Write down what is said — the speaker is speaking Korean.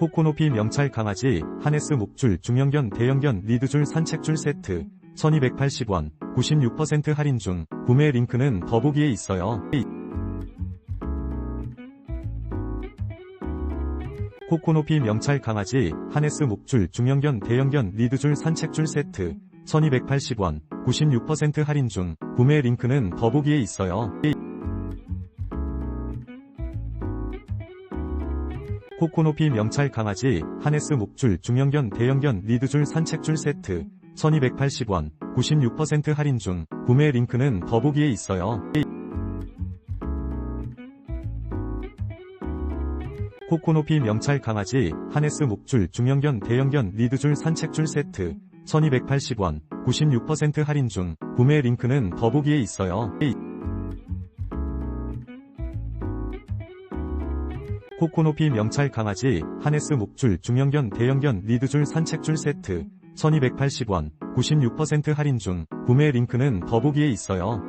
코코노피 명찰 강아지, 하네스 목줄, 중형견, 대형견, 리드줄, 산책줄 세트, 1280원, 96% 할인 중, 구매 링크는 더보기에 있어요. 코코노피 명찰 강아지, 하네스 목줄, 중형견, 대형견, 리드줄, 산책줄 세트, 1280원, 96% 할인 중, 구매 링크는 더보기에 있어요. 코코노피 명찰 강아지, 하네스 목줄, 중형견, 대형견, 리드줄, 산책줄 세트, 1280원, 96% 할인 중, 구매 링크는 더보기에 있어요. 코코노피 명찰 강아지, 하네스 목줄, 중형견, 대형견, 리드줄, 산책줄 세트, 1280원, 96% 할인 중, 구매 링크는 더보기에 있어요. 코코노피 명찰 강아지, 하네스 목줄, 중형견, 대형견, 리드줄, 산책줄 세트, 1280원, 96% 할인 중, 구매 링크는 더보기에 있어요.